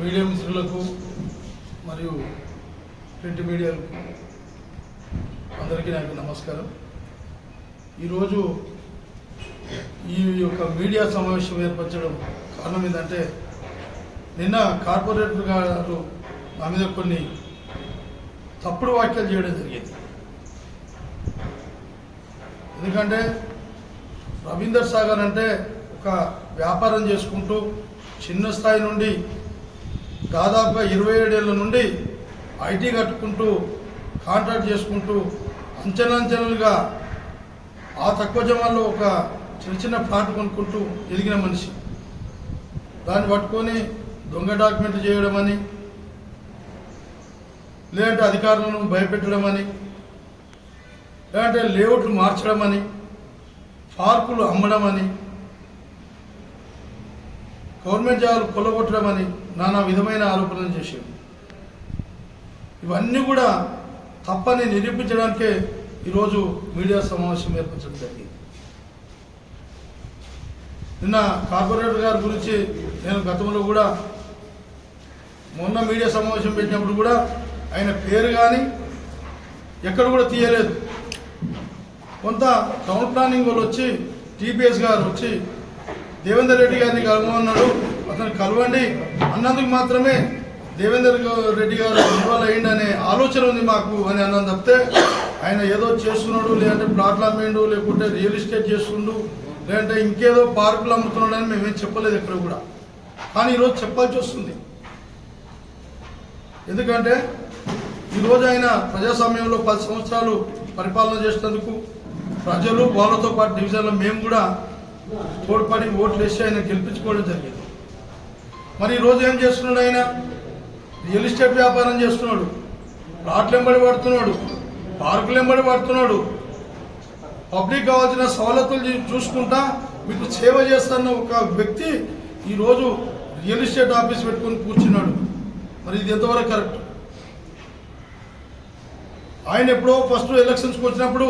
Media మిత్రులకు మరియు print మీడియాలకు అందరికీ నాకు నమస్కారం. ఈరోజు ఈ యొక్క మీడియా సమావేశం ఏర్పరచడం కారణం ఏంటంటే నిన్న కార్పొరేటర్ గారు నా మీద కొన్ని తప్పుడు వ్యాఖ్యలు చేయడం జరిగింది. ఎందుకంటే రవీందర్ సాగర్ అంటే ఒక వ్యాపారం చేసుకుంటూ చిన్న స్థాయి నుండి దాదాపుగా ఇరవై ఏడేళ్ళ నుండి ఐటీ కట్టుకుంటూ కాంట్రాక్ట్ చేసుకుంటూ అంచనాంచనలుగా ఆ తక్కువ జమాల్లో ఒక చిన్న చిన్న ఫ్లాట్ కొనుక్కుంటూ ఎదిగిన మనిషి. దాన్ని పట్టుకొని దొంగ డాక్యుమెంట్లు చేయడం అని లేదంటే అధికారులను భయపెట్టడం అని లేదంటే లేఅవుట్లు మార్చడం అని పార్కులు అమ్మడం అని గవర్నమెంట్ జాబులు కొల్లగొట్టడం అని నానా విధమైన ఆరోపణలు చేశారు. ఇవన్నీ కూడా తప్పని నిరూపించడానికే ఈరోజు మీడియా సమావేశం ఏర్పరచడం జరిగింది. నిన్న కార్పొరేటర్ గారి గురించి నేను గతంలో కూడా మొన్న మీడియా సమావేశం పెట్టినప్పుడు కూడా ఆయన పేరు కానీ ఎక్కడ కూడా తీయలేదు. కొంత టౌన్ ప్లానింగ్ వాళ్ళు వచ్చి టీపీఎస్ గారు వచ్చి దేవేందర్ రెడ్డి గారిని కలవన్నాడు అతను కలవండి. అన్నందుకు మాత్రమే దేవేందర్ రెడ్డి గారు ఇన్వాల్వ్ అయ్యిండు అనే ఆలోచన ఉంది మాకు అని అన్నం తప్పితే ఆయన ఏదో చేస్తున్నాడు లేదంటే ప్లాట్లు అమ్మిండు లేకుంటే రియల్ ఎస్టేట్ చేస్తుండు లేదంటే ఇంకేదో పార్కులు అమ్ముతున్నాడు అని మేమేం చెప్పలేదు ఎక్కడ కూడా. కానీ ఈరోజు చెప్పాల్సి వస్తుంది. ఎందుకంటే ఈరోజు ఆయన ప్రజాస్వామ్యంలో పది సంవత్సరాలు పరిపాలన చేసినందుకు ప్రజలు వాళ్ళతో పాటు డివిజన్లో మేము కూడా తోడ్పడి ఓట్లు వేసి ఆయన గెలిపించుకోవడం జరిగింది. మరి ఈరోజు ఏం చేస్తున్నాడు ఆయన? రియల్ ఎస్టేట్ వ్యాపారం చేస్తున్నాడు. ప్లాట్లు వెంబడి పడుతున్నాడు పార్కులు వెంబడి పడుతున్నాడు పబ్లిక్ కావాల్సిన సవలతులు చూసుకుంటా మీకు సేవ చేస్తున్న ఒక వ్యక్తి ఈరోజు రియల్ ఎస్టేట్ ఆఫీస్ పెట్టుకొని కూర్చున్నాడు. మరి ఇది ఎంతవరకు కరెక్ట్? ఆయన ఎప్పుడో ఫస్ట్ ఎలక్షన్స్కి వచ్చినప్పుడు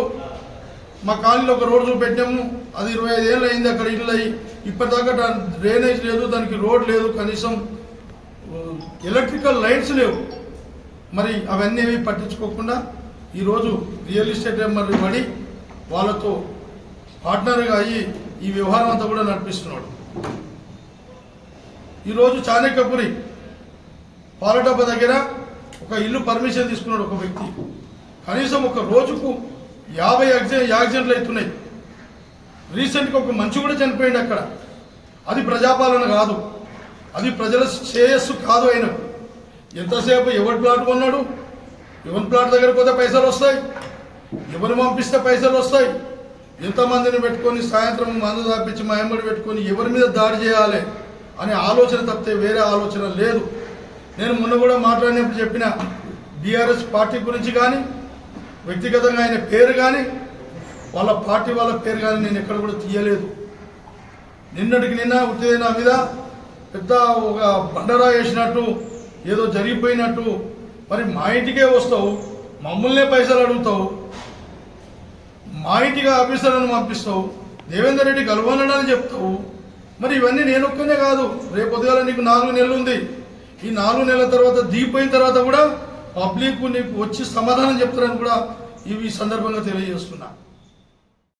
మా కాలనీలో ఒక రోడ్డు పెట్టాము అది ఇరవై ఐదు ఏళ్ళు అయింది అక్కడ ఇల్లు అయ్యి ఇప్పటిదాకా దాని డ్రైనేజ్ లేదు దానికి రోడ్ లేదు కనీసం ఎలక్ట్రికల్ లైట్స్ లేవు. మరి అవన్నీ పట్టించుకోకుండా ఈరోజు రియల్ ఎస్టేట్ మరి పడి వాళ్ళతో పార్ట్నర్గా అయ్యి ఈ వ్యవహారం అంతా కూడా నడిపిస్తున్నాడు. ఈరోజు చాణక్యపురి పాలడబ్బ దగ్గర ఒక ఇల్లు పర్మిషన్ తీసుకున్నాడు ఒక వ్యక్తి. కనీసం ఒక రోజుకు యాభై యాక్సిడెంట్ యాక్సిడెంట్లు అవుతున్నాయి. రీసెంట్గా ఒక మంచి కూడా చనిపోయింది అక్కడ. అది ప్రజాపాలన కాదు. అది ప్రజల శ్రేయస్సు కాదు ఆయనకు ఎంతసేపు ఎవరి ప్లాట్ కొన్నాడు? ఎవరి ప్లాట్ దగ్గర పోతే పైసలు వస్తాయి? ఎవరు పంపిస్తే పైసలు వస్తాయి? ఎంతమందిని పెట్టుకొని సాయంత్రం మందు తప్పించి మహమ్మడి పెట్టుకొని ఎవరి మీద దాడి చేయాలి అనే ఆలోచన తప్పితే వేరే ఆలోచన లేదు. నేను మొన్న కూడా మాట్లాడినప్పుడు చెప్పిన బీఆర్ఎస్ పార్టీ గురించి కానీ వ్యక్తిగతంగా ఆయన పేరు కానీ వాళ్ళ పార్టీ వాళ్ళ పేరు కానీ నేను ఎక్కడ కూడా తీయలేదు. నిన్నటికి నిన్న ఉత్తేజ నా మీద పెద్ద ఒక బండరా వేసినట్టు ఏదో జరిగిపోయినట్టు మరి మా ఇంటికే వస్తావు మమ్మల్నే పైసలు అడుగుతావు మా ఇంటికి ఆఫీసర్లను పంపిస్తావు దేవేందర్ రెడ్డి కలవనని చెప్తావు మరి ఇవన్నీ నేను ఒక్కనే కాదు రేపు పొద్దుగాల నీకు నాలుగు నెలలు ఉంది ఈ నాలుగు నెలల తర్వాత దిగిపోయిన తర్వాత కూడా పబ్లిక్ నీకు వచ్చి సమాధానం చెప్తారని కూడా ఇవి సందర్భంగా తెలియజేస్తున్నా.